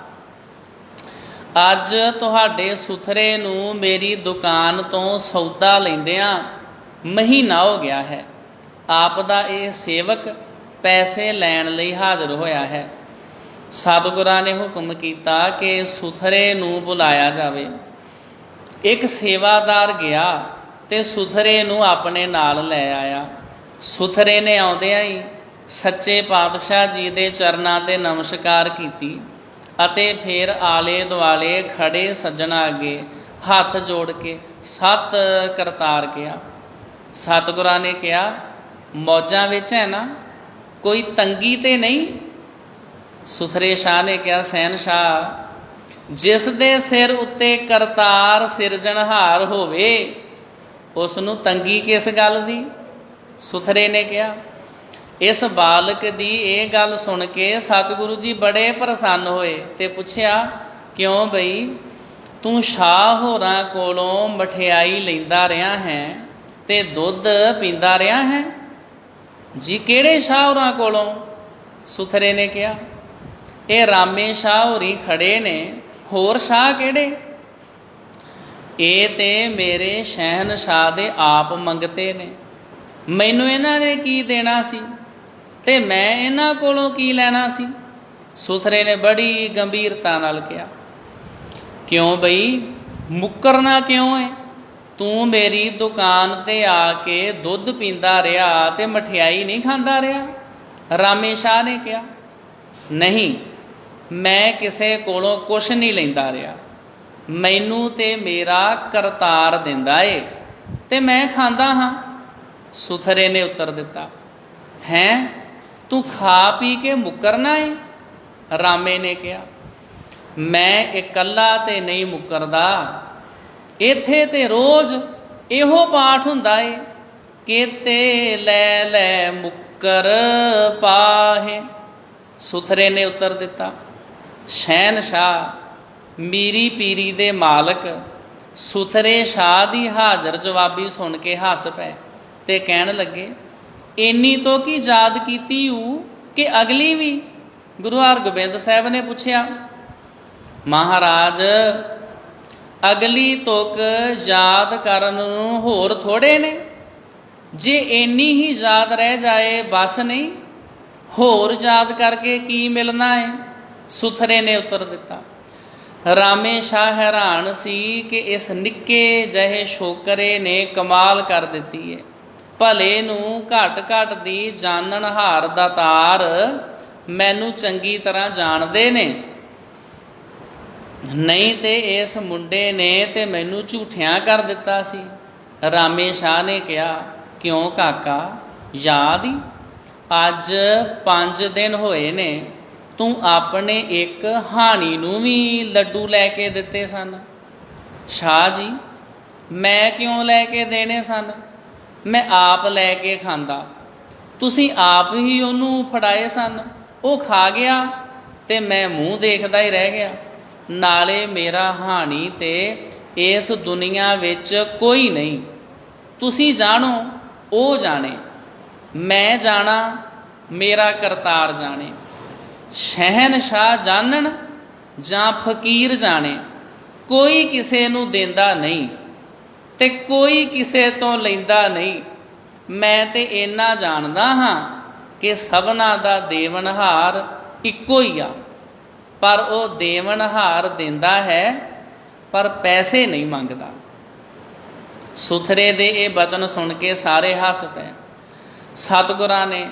ਅੱਜ ਤੁਹਾਡੇ ਸੁਥਰੇ ਨੂੰ ਮੇਰੀ ਦੁਕਾਨ ਤੋਂ ਸੌਦਾ ਲੈਂਦਿਆਂ ਮਹੀਨਾ ਹੋ ਗਿਆ ਹੈ। ਆਪ ਦਾ ਇਹ ਸੇਵਕ ਪੈਸੇ ਲੈਣ ਲਈ ਹਾਜ਼ਰ ਹੋਇਆ ਹੈ। ਸਤਿਗੁਰਾਂ ਨੇ ਹੁਕਮ ਕੀਤਾ ਕਿ ਸੁਥਰੇ ਨੂੰ ਬੁਲਾਇਆ ਜਾਵੇ। ਇੱਕ ਸੇਵਾਦਾਰ ਗਿਆ ਤੇ ਸੁਥਰੇ ਨੂੰ ਆਪਣੇ ਨਾਲ ਲੈ ਆਇਆ। ਸੁਥਰੇ ਨੇ ਆਉਂਦਿਆਂ ਹੀ ਸੱਚੇ ਪਾਤਸ਼ਾਹ ਜੀ ਦੇ ਚਰਨਾਂ ਤੇ ਨਮਸਕਾਰ ਕੀਤੀ। ਅਤੇ ਫਿਰ ਆਲੇ ਦੁਆਲੇ ਖੜੇ ਸੱਜਣਾ ਅੱਗੇ ਹੱਥ ਜੋੜ ਕੇ ਸਤ ਕਰਤਾਰ ਕਿਹਾ। ਸਤਿਗੁਰਾਂ ਨੇ ਕਿਹਾ, ਮੌਜਾਂ ਵਿੱਚ ਹੈ ਨਾ, ਕੋਈ ਤੰਗੀ ਤੇ ਨਹੀਂ? ਸੁਥਰੇ ਸ਼ਾਹ ਨੇ ਕਿਹਾ, ਸੈਨ ਸ਼ਾਹ, ਜਿਸ ਦੇ ਸਿਰ ਉੱਤੇ ਕਰਤਾਰ ਸਿਰਜਣਹਾਰ ਹੋਵੇ, ਉਸ ਨੂੰ ਤੰਗੀ ਕਿਸ ਗੱਲ ਦੀ? ਸੁਥਰੇ ਨੇ ਕਿਹਾ ਇਸ ਬਾਲਕ ਦੀ ਇਹ ਗੱਲ ਸੁਣ ਕੇ ਸਤਿਗੁਰੂ ਜੀ ਬੜੇ ਪ੍ਰਸੰਨ ਹੋਏ ਤੇ ਪੁੱਛਿਆ, ਕਿਉਂ ਬਈ? ਤੂੰ ਸ਼ਾਹ ਹੋਰਾਂ ਕੋਲੋਂ ਮਠਿਆਈ ਲੈਂਦਾ ਰਿਹਾ ਹੈ ਤੇ ਦੁੱਧ ਪੀਂਦਾ ਰਿਹਾ ਹੈ? ਜੀ ਕਿਹੜੇ ਸ਼ਾਹ ਹੋਰਾਂ ਕੋਲੋਂ? ਸੁਥਰੇ ਨੇ ਕਿਹਾ, ਇਹ ਰਾਮੇ ਸ਼ਾਹ ਹੋਰੀ ਖੜੇ ਨੇ, ਹੋਰ ਸ਼ਾਹ ਕਿਹੜੇ? ਇਹ ਤੇ ਮੇਰੇ ਸ਼ਹਿਨशाह ਦੇ ਆਪ ਮੰਗਤੇ ਨੇ। ਮੈਨੂੰ ਇਹਨਾਂ ਨੇ ਕੀ ਦੇਣਾ ਸੀ? ਤੇ ਮੈਂ ਇਹਨਾਂ ਕੋਲੋਂ ਕੀ ਲੈਣਾ ਸੀ? ਸੁਥਰੇ ਨੇ ਬੜੀ ਗੰਭੀਰਤਾ ਨਾਲ ਕਿਹਾ, ਕਿਉਂ ਬਈ? ਮੁੱਕਰਨਾ ਕਿਉਂ ਹੈ ਤੂੰ ਮੇਰੀ ਦੁਕਾਨ ਤੇ ਆ ਕੇ ਦੁੱਧ ਪੀਂਦਾ ਰਿਹਾ ਤੇ ਮਠਿਆਈ ਨਹੀਂ ਖਾਂਦਾ ਰਿਹਾ? ਰਾਮੇ ਸ਼ਾਹ ਨੇ ਕਿਹਾ, ਨਹੀਂ, ਮੈਂ ਕਿਸੇ ਕੋਲੋਂ ਕੁਛ ਨਹੀਂ ਲੈਂਦਾ ਰਿਹਾ। ਮੈਨੂੰ ਤੇ ਮੇਰਾ ਕਰਤਾਰ ਦਿੰਦਾ ਏ ਤੇ ਮੈਂ ਖਾਂਦਾ ਹਾਂ। ਸੁਥਰੇ ਨੇ ਉੱਤਰ ਦਿੱਤਾ, ਹੈ? ਤੂੰ ਖਾ ਪੀ ਕੇ ਮੁਕਰਨਾ ਏ? ਰਾਮੇ ਨੇ ਕਿਹਾ, ਮੈਂ ਇਕੱਲਾ ਤੇ ਨਹੀਂ ਮੁਕਰਦਾ। ਇਥੇ ਤੇ ਰੋਜ਼ ਇਹੋ ਪਾਠ ਹੁੰਦਾ ਏ, ਕੀਤੇ ਲੈ ਲੈ ਮੁਕਰ ਪਾਹੇ। ਸੁਥਰੇ ਨੇ ਉੱਤਰ ਦਿੱਤਾ ਸ਼ਹਿਨशाह ਮੀਰੀ ਪੀਰੀ ਦੇ ਮਾਲਕ, ਸੁਥਰੇ ਸ਼ਾਹ ਦੀ ਹਾਜ਼ਰ ਜਵਾਬੀ ਸੁਣ ਕੇ ਹੱਸ ਪਏ ਤੇ ਕਹਿਣ ਲੱਗੇ ਇੰਨੀ ਤੋਂ ਕੀ ਯਾਦ ਕੀਤੀ ਹੂ ਕਿ ਅਗਲੀ ਵੀ ਗੁਰੂ ਹਰਗੋਬਿੰਦ ਸਾਹਿਬ ਨੇ ਪੁੱਛਿਆ, ਮਹਾਰਾਜ, ਅਗਲੀ ਤੁਕ ਯਾਦ ਕਰਨ ਨੂੰ ਹੋਰ ਥੋੜੇ ਨੇ? ਜੇ ਇੰਨੀ ਹੀ ਯਾਦ ਰਹਿ ਜਾਏ, ਬਸ ਨਹੀਂ? ਹੋਰ ਯਾਦ ਕਰਕੇ ਕੀ ਮਿਲਣਾ ਹੈ ਸੁਥਰੇ ਨੇ ਉੱਤਰ ਦਿੱਤਾ, ਰਾਮੇ ਸ਼ਾਹ ਹੈਰਾਨ ਸੀ ਕਿ ਇਸ ਨਿੱਕੇ ਜਿਹੇ ਸ਼ੋਕਰੇ ਨੇ ਕਮਾਲ ਕਰ ਦਿੱਤੀ ਹੈ ਭਲੇ ਨੂੰ ਘਟ ਘਟ ਦੀ ਜਾਣਨ ਹਾਰ ਦਾ ਤਾਰ ਮੈਨੂੰ ਚੰਗੀ ਤਰ੍ਹਾਂ ਜਾਣਦੇ ਨੇ। ਨਹੀਂ ਤੇ ਇਸ ਮੁੰਡੇ ਨੇ ਤੇ ਮੈਨੂੰ ਝੂਠਿਆਂ ਕਰ ਦਿੱਤਾ ਸੀ। ਰਾਮੇ ਸ਼ਾਹ ਨੇ ਕਿਹਾ, ਕਿਉਂ ਕਾਕਾ, ਯਾਦ ਹੀ ਅੱਜ 5 ਦਿਨ ਹੋਏ ਨੇ, ਤੂੰ ਆਪਣੇ ਇੱਕ ਹਾਣੀ ਨੂੰ ਵੀ ਲੱਡੂ ਲੈ ਕੇ ਦਿੱਤੇ ਸਨ। ਸ਼ਾਹ ਜੀ, ਮੈਂ ਕਿਉਂ ਲੈ ਕੇ ਦੇਣੇ ਸਨ? ਮੈਂ ਆਪ ਲੈ ਕੇ ਖਾਂਦਾ। ਤੁਸੀਂ ਆਪ ਹੀ ਉਹਨੂੰ ਫੜਾਏ ਸਨ। ਉਹ ਖਾ ਗਿਆ ਤੇ ਮੈਂ ਮੂੰਹ ਦੇਖਦਾ ਹੀ ਰਹਿ ਗਿਆ। ਨਾਲੇ ਮੇਰਾ ਹਾਣੀ ਤੇ ਇਸ ਦੁਨੀਆ ਵਿੱਚ ਕੋਈ ਨਹੀਂ। ਤੁਸੀਂ ਜਾਣੋ, ਉਹ ਜਾਣੇ। ਮੈਂ ਜਾਣਾ, ਮੇਰਾ ਕਰਤਾਰ ਜਾਣੇ। ਸ਼ਹਿਨशाह ਜਾਣਨ ਜਾਂ ਫਕੀਰ ਜਾਣੇ। ਕੋਈ ਕਿਸੇ ਨੂੰ ਦਿੰਦਾ ਨਹੀਂ। ਤੇ ਕੋਈ ਕਿਸੇ ਤੋਂ ਲੈਂਦਾ ਨਹੀਂ। ਮੈਂ ਤੇ ਇੰਨਾ ਜਾਣਦਾ ਹਾਂ ਕਿ ਸਭਨਾ ਦਾ ਦੇਵਨਹਾਰ ਇੱਕੋ ਹੀ ਆ। ਪਰ ਉਹ ਦੇਵਨਹਾਰ ਦਿੰਦਾ ਹੈ, ਪਰ ਪੈਸੇ ਨਹੀਂ ਮੰਗਦਾ। ਸੁਥਰੇ ਦੇ ਇਹ ਬਚਨ ਸੁਣ ਕੇ ਸਾਰੇ ਹੱਸ ਪਏ। ਸਤਿਗੁਰਾਂ ਨੇ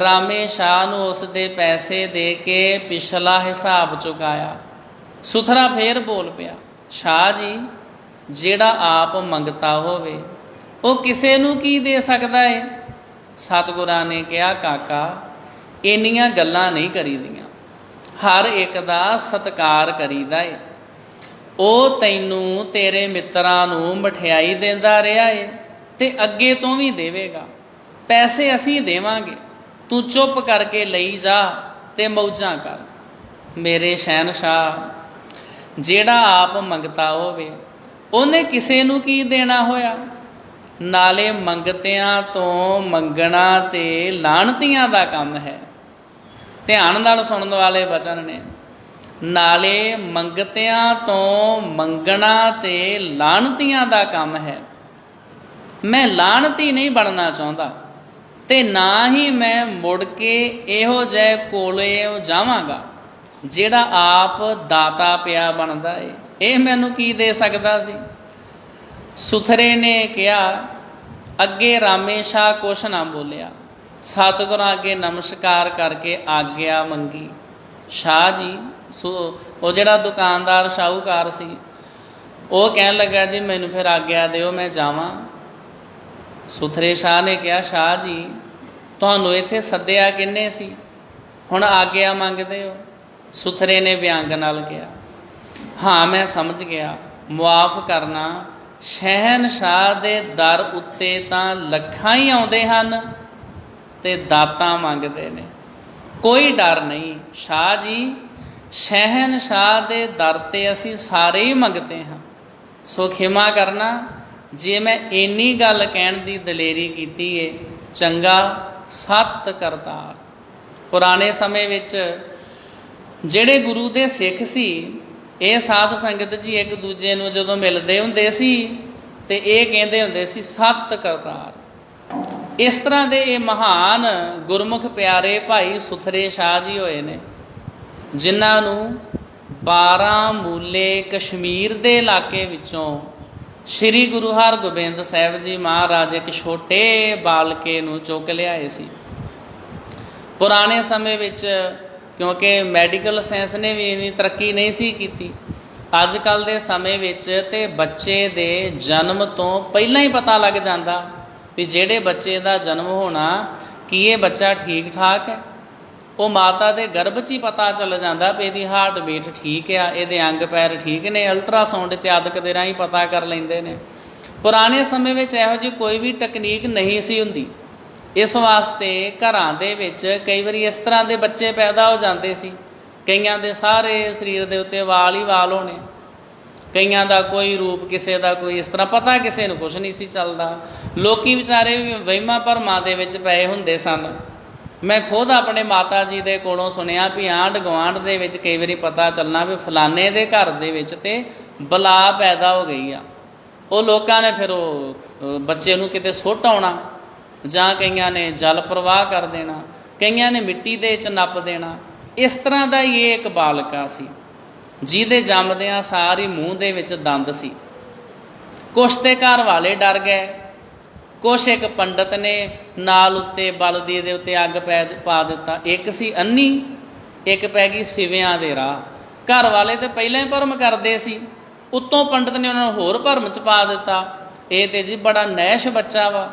ਰਾਮੇ ਸ਼ਾਹ ਨੂੰ ਉਸ ਦੇ ਪੈਸੇ ਦੇ ਕੇ ਪਿਛਲਾ ਹਿਸਾਬ ਚੁਕਾਇਆ। ਸੁਥਰਾ ਫੇਰ ਬੋਲ ਪਿਆ, ਸ਼ਾਹ ਜੀ ਜਿਹੜਾ ਆਪ ਮੰਗਤਾ ਹੋਵੇ, ਉਹ ਕਿਸੇ ਨੂੰ ਕੀ ਦੇ ਸਕਦਾ ਏ? ਸਤਿਗੁਰਾਂ ਨੇ ਕਿਹਾ, ਕਾਕਾ, ਇੰਨੀਆਂ ਗੱਲਾਂ ਨਹੀਂ ਕਰੀਦੀਆਂ। ਹਰ ਇੱਕ ਦਾ ਸਤਕਾਰ ਕਰੀਦਾ ਏ। ਉਹ ਤੈਨੂੰ ਤੇਰੇ ਮਿੱਤਰਾਂ ਨੂੰ ਮਠਿਆਈ ਦਿੰਦਾ ਰਿਹਾ ਏ ਤੇ ਅੱਗੇ ਤੋਂ ਵੀ ਦੇਵੇਗਾ। ਪੈਸੇ ਅਸੀਂ ਦੇਵਾਂਗੇ। ਤੂੰ ਚੁੱਪ ਕਰਕੇ ਲਈ ਜਾ ਤੇ ਮੌਜਾਂ ਕਰ। ਮੇਰੇ ਸ਼ਹਿਨशाह ਜਿਹੜਾ ਆਪ ਮੰਗਤਾ ਹੋਵੇ ਉਹਨੇ ਕਿਸੇ ਨੂੰ ਕੀ ਦੇਣਾ ਹੋਇਆ? ਨਾਲੇ ਮੰਗਤਿਆਂ ਤੋਂ ਮੰਗਣਾ ਤੇ ਲਾਣਤੀਆਂ ਦਾ ਕੰਮ ਹੈ। ਧਿਆਨ ਨਾਲ ਸੁਣਨ ਵਾਲੇ ਬਚਨ ਨੇ। ਨਾਲੇ ਮੰਗਤਿਆਂ ਤੋਂ ਮੰਗਣਾ ਤੇ ਲਾਣਤੀਆਂ ਦਾ ਕੰਮ ਹੈ। ਮੈਂ ਲਾਣਤੀ ਨਹੀਂ ਬਣਨਾ ਚਾਹੁੰਦਾ ਤੇ ਨਾ ਹੀ ਮੈਂ ਮੁੜ ਕੇ ਇਹੋ ਜਿਹੇ ਕੋਲੇ ਜਾਵਾਂਗਾ, ਜਿਹੜਾ ਆਪ ਦਾਤਾ ਪਿਆ ਬਣਦਾ ਏ। ਇਹ ਮੈਨੂੰ ਕੀ ਦੇ ਸਕਦਾ ਸੀ? ਸੁਥਰੇ ਨੇ ਕਿਹਾ, ਅੱਗੇ ਰਾਮੇ ਸ਼ਾਹ ਕੁਛ ਨਾ ਬੋਲਿਆ। ਸਤਿਗੁਰਾਂ ਅੱਗੇ ਨਮਸਕਾਰ ਕਰਕੇ ਆਗਿਆ ਮੰਗੀ। ਸ਼ਾਹ ਜੀ, ਸੋ ਉਹ ਜਿਹੜਾ ਦੁਕਾਨਦਾਰ ਸ਼ਾਹੂਕਾਰ ਸੀ, ਉਹ ਕਹਿਣ ਲੱਗਾ, ਜੀ, ਮੈਨੂੰ ਫਿਰ ਆਗਿਆ ਦਿਓ, ਮੈਂ ਜਾਵਾਂ। ਸੁਥਰੇ ਸ਼ਾਹ ਨੇ ਕਿਹਾ, ਸ਼ਾਹ ਜੀ, ਤੁਹਾਨੂੰ ਇੱਥੇ ਸੱਦਿਆ ਕਿੰਨੇ ਸੀ? ਹੁਣ ਆਗਿਆ ਮੰਗਦੇ ਹੋ? ਸੁਥਰੇ ਨੇ ਵਿਅੰਗ ਨਾਲ ਕਿਹਾ ਹਾਂ, ਮੈਂ ਸਮਝ ਗਿਆ। ਮੁਆਫ ਕਰਨਾ ਸ਼ਹਿਨशाह ਦੇ ਦਰ ਉੱਤੇ ਤਾਂ ਲੱਖਾਂ ਹੀ ਆਉਂਦੇ ਹਨ ਤੇ ਦਾਤਾਂ ਮੰਗਦੇ ਨੇ। ਕੋਈ ਡਰ ਨਹੀਂ। ਸ਼ਾਹ ਜੀ ਸ਼ਹਿਨशाह ਦੇ ਦਰ ਤੇ ਅਸੀਂ ਸਾਰੇ ਹੀ ਮੰਗਦੇ ਹਾਂ। ਸੋ ਖਿਮਾ ਕਰਨਾ, ਜੇ ਮੈਂ ਇੰਨੀ ਗੱਲ ਕਹਿਣ ਦੀ ਦਲੇਰੀ ਕੀਤੀ ਏ, ਚੰਗਾ ਸਤ ਕਰਤਾਰ। ਪੁਰਾਣੇ ਸਮੇਂ ਵਿੱਚ ਜਿਹੜੇ ਗੁਰੂ ਦੇ ਸਿੱਖ ਸੀ ਇਹ ਸਾਧ ਸੰਗਤ ਜੀ ਇੱਕ ਦੂਜੇ ਨੂੰ ਜਦੋਂ ਮਿਲਦੇ ਹੁੰਦੇ ਸੀ ਤੇ ਇਹ ਕਹਿੰਦੇ ਹੁੰਦੇ ਸੀ, ਸਤ ਕਰਤਾਰ। ਇਸ ਤਰ੍ਹਾਂ ਦੇ ਇਹ ਮਹਾਨ ਗੁਰਮੁਖ ਪਿਆਰੇ ਭਾਈ ਸੁਥਰੇ ਸ਼ਾਹ ਜੀ ਹੋਏ ਨੇ, ਜਿਨ੍ਹਾਂ ਨੂੰ 12 ਮੂਲੇ ਕਸ਼ਮੀਰ ਦੇ ਇਲਾਕੇ ਵਿੱਚੋਂ ਸ੍ਰੀ ਗੁਰੂ ਹਰਗੋਬਿੰਦ ਸਾਹਿਬ ਜੀ ਮਹਾਰਾਜ ਇੱਕ ਛੋਟੇ ਬਾਲਕੇ ਨੂੰ ਚੁੱਕ ਲਿਆਏ ਸੀ। ਪੁਰਾਣੇ ਸਮੇਂ ਵਿੱਚ ਕਿਉਂਕਿ ਮੈਡੀਕਲ ਸਾਇੰਸ ਨੇ ਵੀ ਇੰਨੀ ਤਰੱਕੀ ਨਹੀਂ ਸੀ ਕੀਤੀ। ਅੱਜ ਕੱਲ ਦੇ ਸਮੇਂ ਵਿੱਚ ਤੇ ਬੱਚੇ ਦੇ ਜਨਮ ਤੋਂ ਪਹਿਲਾਂ ਹੀ ਪਤਾ ਲੱਗ ਜਾਂਦਾ ਵੀ ਜਿਹੜੇ ਬੱਚੇ ਦਾ ਜਨਮ ਹੋਣਾ, ਕੀ ਇਹ ਬੱਚਾ ਠੀਕ ਠਾਕ ਹੈ? ਉਹ ਮਾਤਾ ਦੇ ਗਰਭ 'ਚ ਹੀ ਪਤਾ ਚੱਲ ਜਾਂਦਾ ਵੀ ਇਹਦੀ ਹਾਰਟ ਬੀਟ ਠੀਕ ਆ, ਇਹਦੇ ਅੰਗ ਪੈਰ ਠੀਕ ਨੇ ਅਲਟਰਾਸਾਊਂਡ ਇਤਿਆਦਿਕ ਦੇ ਰਾਹੀਂ ਪਤਾ ਕਰ ਲੈਂਦੇ ਨੇ। ਪੁਰਾਣੇ ਸਮੇਂ ਵਿੱਚ ਇਹੋ ਜਿਹੀ ਕੋਈ ਵੀ ਟੈਕਨੀਕ ਨਹੀਂ ਸੀ ਹੁੰਦੀ। ਇਸ ਵਾਸਤੇ ਘਰਾਂ ਦੇ ਵਿੱਚ ਕਈ ਵਾਰੀ ਇਸ ਤਰ੍ਹਾਂ ਦੇ ਬੱਚੇ ਪੈਦਾ ਹੋ ਜਾਂਦੇ ਸੀ। ਕਈਆਂ ਦੇ ਸਾਰੇ ਸਰੀਰ ਦੇ ਉੱਤੇ ਵਾਲ ਹੀ ਵਾਲ ਹੋਣੇ। ਕਈਆਂ ਦਾ ਕੋਈ ਰੂਪ ਕਿਸੇ ਦਾ ਕੋਈ ਇਸ ਤਰ੍ਹਾਂ ਪਤਾ ਕਿਸੇ ਨੂੰ ਕੁਝ ਨਹੀਂ ਸੀ ਚੱਲਦਾ। ਲੋਕੀ ਵਿਚਾਰੇ ਵੀ ਵਹਿਮਾਂ ਭਰਮਾਂ ਦੇ ਵਿੱਚ ਪਏ ਹੁੰਦੇ ਸਨ। ਮੈਂ ਖੁਦ ਆਪਣੇ ਮਾਤਾ ਜੀ ਦੇ ਕੋਲੋਂ ਸੁਣਿਆ ਵੀ ਆਂਢ ਗੁਆਂਢ ਦੇ ਵਿੱਚ ਕਈ ਵਾਰੀ ਪਤਾ ਚੱਲਣਾ ਵੀ ਫਲਾਣੇ ਦੇ ਘਰ ਦੇ ਵਿੱਚ ਤੇ ਬਲਾ ਪੈਦਾ ਹੋ ਗਈ ਆ। ਉਹ ਲੋਕਾਂ ਨੇ ਫਿਰ ਉਹ ਬੱਚੇ ਨੂੰ ਕਿਤੇ ਸੁੱਟ ਆਉਣਾ। ਜਾਂ ਕਈਆਂ ਨੇ ਜਲ ਪ੍ਰਵਾਹ ਕਰ ਦੇਣਾ, ਕਈਆਂ ਨੇ ਮਿੱਟੀ ਦੇ ਵਿੱਚ ਨੱਪ ਦੇਣਾ, ਇਸ ਤਰ੍ਹਾਂ ਦਾ ਇਹ ਇੱਕ ਬਾਲਕਾ ਸੀ, ਜਿਹਦੇ ਜੰਮਦਿਆਂ ਸਾਰੀ ਮੂੰਹ ਦੇ ਵਿੱਚ ਦੰਦ ਸੀ। ਕੁਛ ਤੇ ਘਰ ਵਾਲੇ ਡਰ ਗਏ, ਕੁਛ ਇੱਕ ਪੰਡਤ ਨੇ ਨਾਲ ਉੱਤੇ ਬਲਦੀ ਦੇ ਉੱਤੇ ਅੱਗ ਪੈ ਪਾ ਦਿੱਤਾ, ਇੱਕ ਸੀ ਅੰਨੀ, ਇੱਕ ਪੈ ਗਈ ਸਿਵਿਆਂ ਦੇ ਰਾਹ। ਘਰ ਵਾਲੇ ਤੇ ਪਹਿਲਾਂ ਹੀ ਭਰਮ ਕਰਦੇ ਸੀ, ਉੱਤੋਂ ਪੰਡਤ ਨੇ ਉਹਨਾਂ ਨੂੰ ਹੋਰ ਭਰਮ ਚ ਪਾ ਦਿੱਤਾ, ਇਹ ਤੇ ਜੀ ਬੜਾ ਨੈਸ਼ ਬੱਚਾ ਵਾ।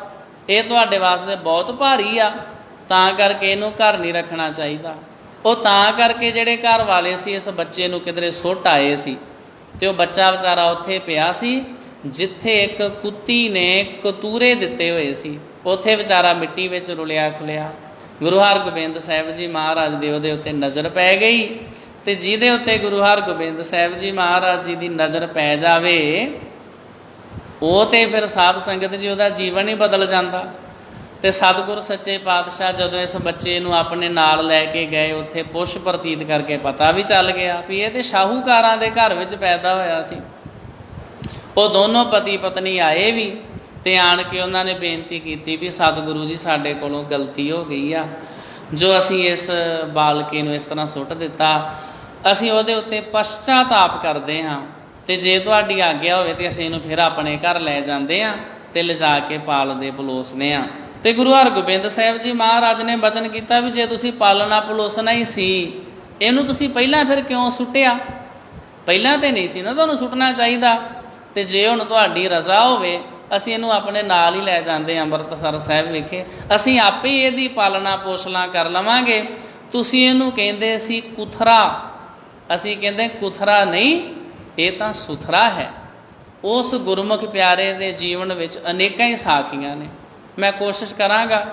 ਇਹ ਤੁਹਾਡੇ ਵਾਸਤੇ ਬਹੁਤ ਭਾਰੀ ਆ, ਤਾਂ ਕਰਕੇ ਇਹਨੂੰ ਘਰ ਨਹੀਂ ਰੱਖਣਾ ਚਾਹੀਦਾ। ਉਹ ਤਾਂ ਕਰਕੇ ਜਿਹੜੇ ਘਰ ਵਾਲੇ ਸੀ, ਇਸ ਬੱਚੇ ਨੂੰ ਕਿਧਰੇ ਸੁੱਟ ਆਏ ਸੀ। ਤੇ ਉਹ ਬੱਚਾ ਵਿਚਾਰਾ ਉੱਥੇ ਪਿਆ ਸੀ, ਜਿੱਥੇ ਇੱਕ ਕੁੱਤੀ ਨੇ ਕਤੂਰੇ ਦਿੱਤੇ ਹੋਏ ਸੀ। ਉੱਥੇ ਵਿਚਾਰਾ ਮਿੱਟੀ ਵਿੱਚ ਰੁਲਿਆ ਖੁਲਿਆ। ਗੁਰੂ ਹਰਗੋਬਿੰਦ ਸਾਹਿਬ ਜੀ ਮਹਾਰਾਜ ਦੇ ਉਹਦੇ ਉੱਤੇ ਨਜ਼ਰ ਪੈ ਗਈ। ਤੇ ਜਿਹਦੇ ਉੱਤੇ ਗੁਰੂ ਹਰਗੋਬਿੰਦ ਸਾਹਿਬ ਜੀ ਮਹਾਰਾਜ ਜੀ ਦੀ ਨਜ਼ਰ ਪੈ ਜਾਵੇ ਉਹ ਤੇ ਫਿਰ ਸਾਧ ਸੰਗਤ ਜੀ ਉਹਦਾ ਜੀਵਨ ਹੀ ਬਦਲ ਜਾਂਦਾ। ਤੇ ਸਤਿਗੁਰ ਸੱਚੇ ਪਾਤਸ਼ਾਹ ਜਦੋਂ ਇਸ ਬੱਚੇ ਨੂੰ ਆਪਣੇ ਨਾਲ ਲੈ ਕੇ ਗਏ, ਉੱਥੇ ਪੁਸ਼ ਪ੍ਰਤੀਤ ਕਰਕੇ ਪਤਾ ਵੀ ਚੱਲ ਗਿਆ ਵੀ ਇਹ ਤੇ ਸ਼ਾਹੂਕਾਰਾਂ ਦੇ ਘਰ ਵਿੱਚ ਪੈਦਾ ਹੋਇਆ ਸੀ। ਉਹ ਦੋਨੋਂ ਪਤੀ ਪਤਨੀ ਆਏ ਵੀ ਤੇ ਆਣ ਕੇ ਉਹਨਾਂ ਨੇ ਬੇਨਤੀ ਕੀਤੀ ਵੀ ਸਤਿਗੁਰੂ ਜੀ ਸਾਡੇ ਕੋਲੋਂ ਗਲਤੀ ਹੋ ਗਈ ਆ। ਜੋ ਅਸੀਂ ਇਸ ਬਾਲਕੇ ਨੂੰ ਇਸ ਤਰ੍ਹਾਂ ਸੁੱਟ ਦਿੱਤਾ, ਅਸੀਂ ਉਹਦੇ ਉੱਤੇ ਪਛਤਾਤਾਪ ਕਰਦੇ ਹਾਂ। ਤੇ ਜੇ ਤੁਹਾਡੀ ਆਗਿਆ ਹੋਵੇ ਤੇ ਅਸੀਂ ਇਹਨੂੰ ਫਿਰ ਆਪਣੇ ਘਰ ਲੈ ਜਾਂਦੇ ਹਾਂ ਤੇ ਲਿਜਾ ਕੇ ਪਾਲਦੇ ਪਲੋਸਨੇ ਆ ਤੇ ਗੁਰੂ ਹਰਗੋਬਿੰਦ ਸਾਹਿਬ ਜੀ ਮਹਾਰਾਜ ਨੇ ਬਚਨ ਕੀਤਾ ਵੀ ਜੇ ਤੁਸੀਂ ਪਾਲਣਾ ਪਲੋਸਣਾ ਹੀ ਸੀ, ਇਹਨੂੰ ਤੁਸੀਂ ਪਹਿਲਾਂ ਫਿਰ ਕਿਉਂ ਸੁੱਟਿਆ? ਪਹਿਲਾਂ ਤੇ ਨਹੀਂ ਸੀ ਨਾ ਤੁਹਾਨੂੰ ਸੁੱਟਣਾ ਚਾਹੀਦਾ। ਤੇ ਜੇ ਹੁਣ ਤੁਹਾਡੀ ਰਜ਼ਾ ਹੋਵੇ, ਅਸੀਂ ਇਹਨੂੰ ਆਪਣੇ ਨਾਲ ਹੀ ਲੈ ਜਾਂਦੇ ਅੰਮ੍ਰਿਤਸਰ ਸਾਹਿਬ ਵਿਖੇ। ਅਸੀਂ ਆਪੇ ਇਹਦੀ ਪਾਲਣਾ ਪੋਸ਼ਣਾ ਕਰ ਲਵਾਂਗੇ। ਤੁਸੀਂ ਇਹਨੂੰ ਕਹਿੰਦੇ ਸੀ ਕੁਥਰਾ। ਅਸੀਂ ਕਹਿੰਦੇ ਕੁਥਰਾ ਨਹੀਂ ਇਹ ਤਾਂ ਸੁਥਰਾ ਹੈ। ਉਸ ਗੁਰਮੁਖ ਪਿਆਰੇ ਦੇ ਜੀਵਨ ਵਿੱਚ ਅਨੇਕਾਂ ਹੀ ਸਾਖੀਆਂ ਨੇ। ਮੈਂ ਕੋਸ਼ਿਸ਼ ਕਰਾਂਗਾ,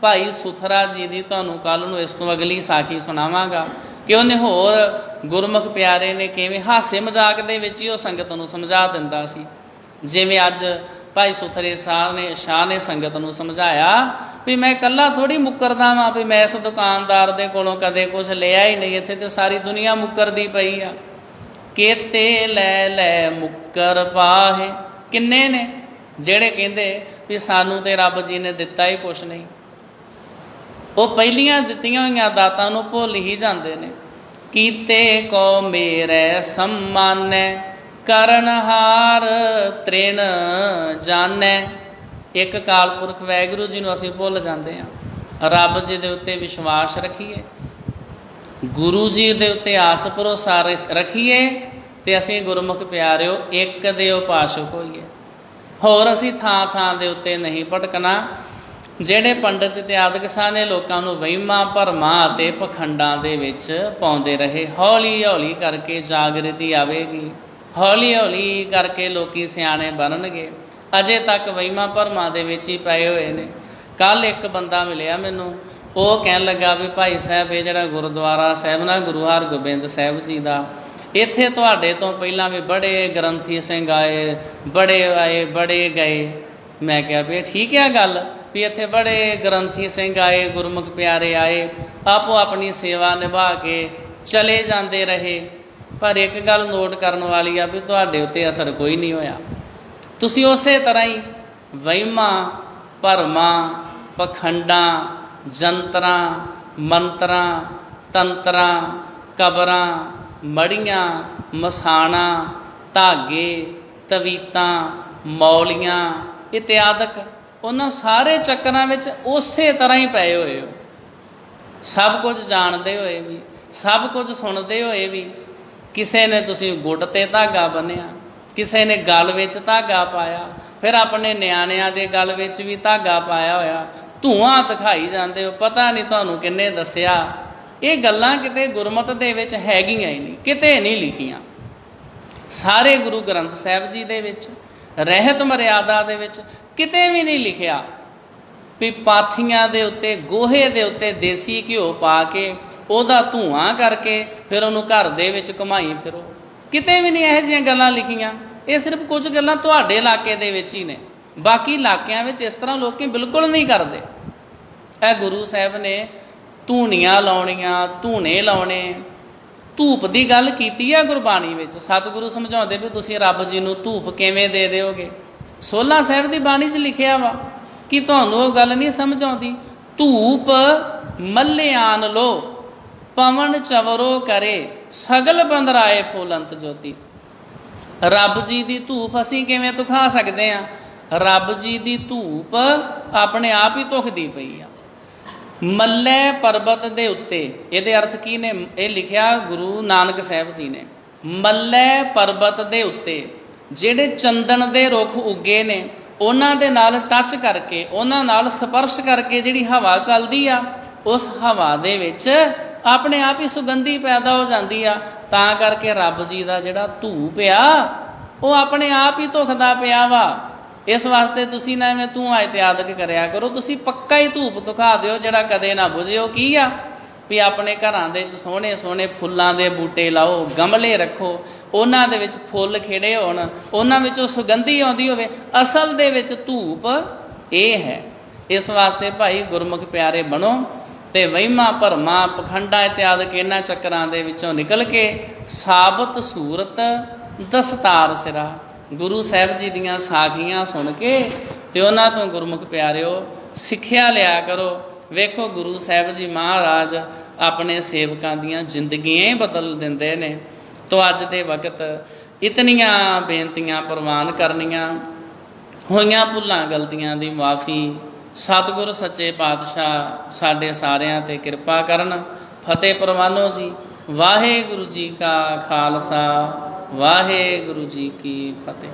ਭਾਈ ਸੁਥਰਾ ਜੀ ਦੀ ਤੁਹਾਨੂੰ ਕੱਲ ਨੂੰ ਇਸ ਤੋਂ ਅਗਲੀ ਸਾਖੀ ਸੁਣਾਵਾਂਗਾ। ਕਿ ਉਹਨੇ ਹੋਰ ਗੁਰਮੁਖ ਪਿਆਰੇ ਨੇ ਕਿਵੇਂ ਹਾਸੇ ਮਜ਼ਾਕ ਦੇ ਵਿੱਚ ਹੀ ਉਹ ਸੰਗਤ ਨੂੰ ਸਮਝਾ ਦਿੰਦਾ ਸੀ। ਜਿਵੇਂ ਅੱਜ ਭਾਈ ਸੁਥਰੇ ਸਾਹ ਨੇ, ਸ਼ਾਹ ਨੇ ਸੰਗਤ ਨੂੰ ਸਮਝਾਇਆ ਵੀ ਮੈਂ ਇਕੱਲਾ ਥੋੜੀ ਮੁੱਕਰਦਾ ਵਾਂ ਵੀ ਮੈਂ ਇਸ ਦੁਕਾਨਦਾਰ ਦੇ ਕੋਲੋਂ ਕਦੇ ਕੁਝ ਲਿਆ ਹੀ ਨਹੀਂ, ਇੱਥੇ ਤੇ ਸਾਰੀ ਦੁਨੀਆ ਮੁੱਕਰਦੀ ਪਈ ਆ। ਕੇਤੇ ਲੈ ਲੈ ਮੁੱਕਰ ਪਾਹੇ। ਕਿੰਨੇ ਨੇ? ਜਿਹੜੇ ਕਹਿੰਦੇ ਵੀ ਸਾਨੂੰ ਤੇ ਰੱਬ ਜੀ ਨੇ ਦਿੱਤਾ ਹੀ ਕੁਛ ਨਹੀਂ। ਉਹ ਪਹਿਲੀਆਂ ਦਿੱਤੀਆਂ ਹੋਈਆਂ ਦਾਤਾਂ ਨੂੰ ਭੁੱਲ ਹੀ ਜਾਂਦੇ ਨੇ। ਕੀਤੇ ਕੋ ਮੇਰੇ ਸੰਮਾਨੈ ਕਰਨਹਾਰ ਤ੍ਰਿਣ ਜਾਣੈ। ਇੱਕ ਕਾਲਪੁਰਖ ਵੈਗੁਰੂ ਜੀ ਨੂੰ ਅਸੀਂ ਭੁੱਲ ਜਾਂਦੇ ਹਾਂ। ਰੱਬ ਜੀ ਦੇ ਉੱਤੇ ਵਿਸ਼ਵਾਸ ਰੱਖੀਏ। ਗੁਰੂ ਜੀ ਦੇ ਉੱਤੇ ਆਸ ਭਰੋਸਾ ਰ- ਰੱਖੀਏ ਤੇ ਅਸੀਂ ਗੁਰਮੁਖ ਪਿਆਰਿਓ, ਇੱਕ ਦੇ ਉਪਾਸਕ ਹੋਈਏ। ਹੋਰ ਅਸੀਂ ਥਾਂ ਥਾਂ ਦੇ ਉੱਤੇ ਨਹੀਂ ਭਟਕਣਾ, ਜਿਹੜੇ ਪੰਡਤ ਇਤਿਆਦਿਕ ਸਾਨੇ ਲੋਕਾਂ ਨੂੰ ਵਹਿਮਾਂ, ਭਰਮਾਂ ਅਤੇ ਪਖੰਡਾਂ ਦੇ ਵਿੱਚ ਪਾਉਂਦੇ ਰਹੇ, ਹੌਲੀ ਹੌਲੀ ਕਰਕੇ ਜਾਗਰਤੀ ਆਵੇਗੀ। ਹੌਲੀ ਹੌਲੀ ਕਰਕੇ ਲੋਕੀ ਸਿਆਣੇ ਬਣਨਗੇ। ਅਜੇ ਤੱਕ ਵਹਿਮਾਂ, ਭਰਮਾਂ ਦੇ ਵਿੱਚ ਹੀ ਪਏ ਹੋਏ ਨੇ। ਕੱਲ ਇੱਕ ਬੰਦਾ ਮਿਲਿਆ ਮੈਨੂੰ ਉਹ ਕਹਿਣ ਲੱਗਾ ਵੀ ਭਾਈ ਸਾਹਿਬ, ਇਹ ਜਿਹੜਾ ਗੁਰਦੁਆਰਾ ਸਾਹਿਬ ਨਾ, ਗੁਰੂ ਹਰਗੋਬਿੰਦ ਸਾਹਿਬ ਜੀ ਦਾ, ਇੱਥੇ ਤੁਹਾਡੇ ਤੋਂ ਪਹਿਲਾਂ ਵੀ ਬੜੇ ਗ੍ਰੰਥੀ ਸਿੰਘ ਆਏ, ਬੜੇ ਆਏ, ਬੜੇ ਗਏ। ਮੈਂ ਕਿਹਾ ਵੀ ਇਹ ਠੀਕ ਹੈ ਗੱਲ, ਵੀ ਇੱਥੇ ਬੜੇ ਗ੍ਰੰਥੀ ਸਿੰਘ ਆਏ, ਗੁਰਮੁਖ ਪਿਆਰੇ ਆਏ, ਆਪੋ ਆਪਣੀ ਸੇਵਾ ਨਿਭਾ ਕੇ ਚਲੇ ਜਾਂਦੇ ਰਹੇ। ਪਰ ਇੱਕ ਗੱਲ ਨੋਟ ਕਰਨ ਵਾਲੀ ਆ ਵੀ ਤੁਹਾਡੇ ਉੱਤੇ ਅਸਰ ਕੋਈ ਨਹੀਂ ਹੋਇਆ। ਤੁਸੀਂ ਉਸੇ ਤਰ੍ਹਾਂ ਹੀ ਵਹਿਮਾਂ, ਭਰਮਾਂ, ਪਖੰਡਾਂ ਜੰਤਰਾਂ, ਮੰਤਰਾਂ, ਤੰਤਰਾਂ, ਕਬਰਾਂ, ਮੜੀਆਂ, ਮਸਾਣਾ, ਧਾਗੇ, ਤਵੀਤਾਂ, ਮੌਲੀਆਂ, ਇਤਿਆਦਕ ਉਹਨਾਂ ਸਾਰੇ ਚੱਕਰਾਂ ਵਿੱਚ ਉਸੇ ਤਰ੍ਹਾਂ ਹੀ ਪਏ ਹੋਏ ਹੋ। ਸਭ ਕੁਝ ਜਾਣਦੇ ਹੋਏ ਵੀ, ਸਭ ਕੁਝ ਸੁਣਦੇ ਹੋਏ ਵੀ ਕਿਸੇ ਨੇ ਤੁਸੀਂ ਗੁੱਟ ਤੇ ਧਾਗਾ ਬੰਨਿਆ, ਕਿਸੇ ਨੇ ਗਲ ਵਿੱਚ ਧਾਗਾ ਪਾਇਆ, ਫਿਰ ਆਪਣੇ ਨਿਆਣਿਆਂ ਦੇ ਗਲ ਵਿੱਚ ਵੀ ਧਾਗਾ ਪਾਇਆ ਹੋਇਆ ਧੂਆਂ ਦਿਖਾਈ ਜਾਂਦੇ ਹੋ, ਪਤਾ ਨਹੀਂ ਤੁਹਾਨੂੰ ਕਿੰਨੇ ਦੱਸਿਆ। ਇਹ ਗੱਲਾਂ ਕਿਤੇ ਗੁਰਮਤ ਦੇ ਵਿੱਚ ਹੈਗੀਆਂ ਹੀ ਨਹੀਂ, ਕਿਤੇ ਨਹੀਂ ਲਿਖੀਆਂ। ਸਾਰੇ ਗੁਰੂ ਗ੍ਰੰਥ ਸਾਹਿਬ ਜੀ ਦੇ ਵਿੱਚ, ਰਹਿਤ ਮਰਿਆਦਾ ਦੇ ਵਿੱਚ ਕਿਤੇ ਵੀ ਨਹੀਂ ਲਿਖਿਆ ਵੀ ਪਾਥੀਆਂ ਦੇ ਉੱਤੇ, ਗੋਹੇ ਦੇ ਉੱਤੇ ਦੇਸੀ ਘਿਓ ਪਾ ਕੇ, ਉਹਦਾ ਧੂਆਂ ਕਰਕੇ ਫਿਰ ਉਹਨੂੰ ਘਰ ਦੇ ਵਿੱਚ ਘੁਮਾਈ ਫਿਰੋ। ਕਿਤੇ ਵੀ ਨਹੀਂ ਇਹੋ ਜਿਹੀਆਂ ਗੱਲਾਂ ਲਿਖੀਆਂ। ਇਹ ਸਿਰਫ ਕੁਝ ਗੱਲਾਂ ਤੁਹਾਡੇ ਇਲਾਕੇ ਦੇ ਵਿੱਚ ਹੀ ਨੇ। ਬਾਕੀ ਇਲਾਕਿਆਂ ਵਿੱਚ ਇਸ ਤਰ੍ਹਾਂ ਲੋਕੀ ਬਿਲਕੁਲ ਨਹੀਂ ਕਰਦੇ। ਇਹ ਗੁਰੂ ਸਾਹਿਬ ਨੇ ਧੂਣੀਆਂ ਲਾਉਣੀਆਂ, ਧੂਣੇ ਲਾਉਣੇ। ਧੂਪ ਦੀ ਗੱਲ ਕੀਤੀ ਆ ਗੁਰਬਾਣੀ ਵਿੱਚ। ਸਤਿਗੁਰੂ ਸਮਝਾਉਂਦੇ ਵੀ ਤੁਸੀਂ ਰੱਬ ਜੀ ਨੂੰ ਧੂਪ ਕਿਵੇਂ ਦੇ ਦਿਓਗੇ? ਸੋਲਾ ਸਾਹਿਬ ਦੀ ਬਾਣੀ 'ਚ ਲਿਖਿਆ ਵਾ ਕਿ ਤੁਹਾਨੂੰ ਉਹ ਗੱਲ ਨਹੀਂ ਸਮਝ ਆਉਂਦੀ, ਧੂਪ ਮੱਲਿਆਨ ਲੋ, ਪਵਨ ਚਵਰੋ ਕਰੇ, ਸਗਲ ਬੰਦਰਾਏ ਫੁਲੰਤ ਜੋਤੀ। ਰੱਬ ਜੀ ਦੀ ਧੂਪ ਅਸੀਂ ਕਿਵੇਂ ਤੁਖਾ ਸਕਦੇ ਆ? ਰੱਬ ਜੀ ਦੀ ਧੂਪ ਆਪਣੇ ਆਪ ਹੀ ਧੁਖਦੀ ਪਈ ਆ। ਮੱਲੇ ਪਰਬਤ ਦੇ ਉੱਤੇ, ਇਹਦੇ ਅਰਥ ਕੀ ਨੇ? ਇਹ ਲਿਖਿਆ ਗੁਰੂ ਨਾਨਕ ਸਾਹਿਬ ਜੀ ਨੇ। ਮੱਲੇ ਪਰਬਤ ਦੇ ਉੱਤੇ, ਜਿਹੜੇ ਚੰਦਨ ਦੇ ਰੁੱਖ ਉੱਗੇ ਨੇ, ਉਹਨਾਂ ਦੇ ਨਾਲ ਟੱਚ ਕਰਕੇ, ਉਹਨਾਂ ਨਾਲ ਸਪਰਸ਼ ਕਰਕੇ ਜਿਹੜੀ ਹਵਾ ਚੱਲਦੀ ਆ, ਉਸ ਹਵਾ ਦੇ ਵਿੱਚ ਆਪਣੇ ਆਪ ਹੀ ਸੁਗੰਧੀ ਪੈਦਾ ਹੋ ਜਾਂਦੀ ਆ। ਤਾਂ ਕਰਕੇ ਰੱਬ ਜੀ ਦਾ ਜਿਹੜਾ ਧੂਪ ਆ, ਉਹ ਆਪਣੇ ਆਪ ਹੀ ਧੁਖਦਾ ਪਿਆ ਵਾ। ਇਸ ਵਾਸਤੇ ਤੁਸੀਂ ਨਾ ਐਵੇਂ ਤੂੰ ਇਤਿਆਦਕ ਕਰਿਆ ਕਰੋ। ਤੁਸੀਂ ਪੱਕਾ ਹੀ ਧੂਪ ਦਿਖਾ ਦਿਓ, ਜਿਹੜਾ ਕਦੇ ਨਾ ਬੁਝਿਓ ਕੀ ਆ? ਵੀ ਆਪਣੇ ਘਰਾਂ ਦੇ ਵਿੱਚ ਸੋਹਣੇ ਸੋਹਣੇ ਫੁੱਲਾਂ ਦੇ ਬੂਟੇ ਲਾਓ, ਗਮਲੇ ਰੱਖੋ। ਉਹਨਾਂ ਦੇ ਵਿੱਚ ਫੁੱਲ ਖਿੜੇ ਹੋਣ, ਉਹਨਾਂ ਵਿੱਚੋਂ ਸੁਗੰਧੀ ਆਉਂਦੀ ਹੋਵੇ। ਅਸਲ ਦੇ ਵਿੱਚ ਧੂਪ ਇਹ ਹੈ। ਇਸ ਵਾਸਤੇ ਭਾਈ ਗੁਰਮੁਖ ਪਿਆਰੇ ਬਣੋ ਤੇ ਵਹਿਮਾ, ਭਰਮਾ, ਪਖੰਡਾ ਇਤਿਆਦਿਕ ਇਹਨਾਂ ਚੱਕਰਾਂ ਦੇ ਵਿੱਚੋਂ ਨਿਕਲ ਕੇ ਸਾਬਤ ਸੂਰਤ ਦਸਤਾਰ ਸਿਰਾ। ਗੁਰੂ ਸਾਹਿਬ ਜੀ ਦੀਆਂ ਸਾਖੀਆਂ ਸੁਣ ਕੇ ਤੇ ਉਹਨਾਂ ਤੋਂ ਗੁਰਮੁਖ ਪਿਆਰਿਓ, ਸਿੱਖਿਆ ਲਿਆ ਕਰੋ। ਵੇਖੋ ਗੁਰੂ ਸਾਹਿਬ ਜੀ ਮਹਾਰਾਜ ਆਪਣੇ ਸੇਵਕਾਂ ਦੀਆਂ ਜ਼ਿੰਦਗੀਆਂ ਹੀ ਬਦਲ ਦਿੰਦੇ ਨੇ। ਤੋ ਅੱਜ ਦੇ ਵਕਤ ਇਤਨੀਆਂ ਬੇਨਤੀਆਂ ਪ੍ਰਵਾਨ ਕਰਨੀਆਂ, ਹੋਈਆਂ ਭੁੱਲਾਂ ਗਲਤੀਆਂ ਦੀ ਮਾਫੀ ਸਤਿਗੁਰ ਸੱਚੇ ਪਾਤਸ਼ਾਹ ਸਾਡੇ ਸਾਰਿਆਂ ਤੇ ਕਿਰਪਾ ਕਰਨ। ਫਤਿਹ ਪ੍ਰਵਾਨੋ ਜੀ, ਵਾਹਿਗੁਰੂ ਜੀ ਕਾ ਖਾਲਸਾ। ਵਾਹਿਗੁਰੂ ਜੀ ਕੀ ਫਤਿਹ।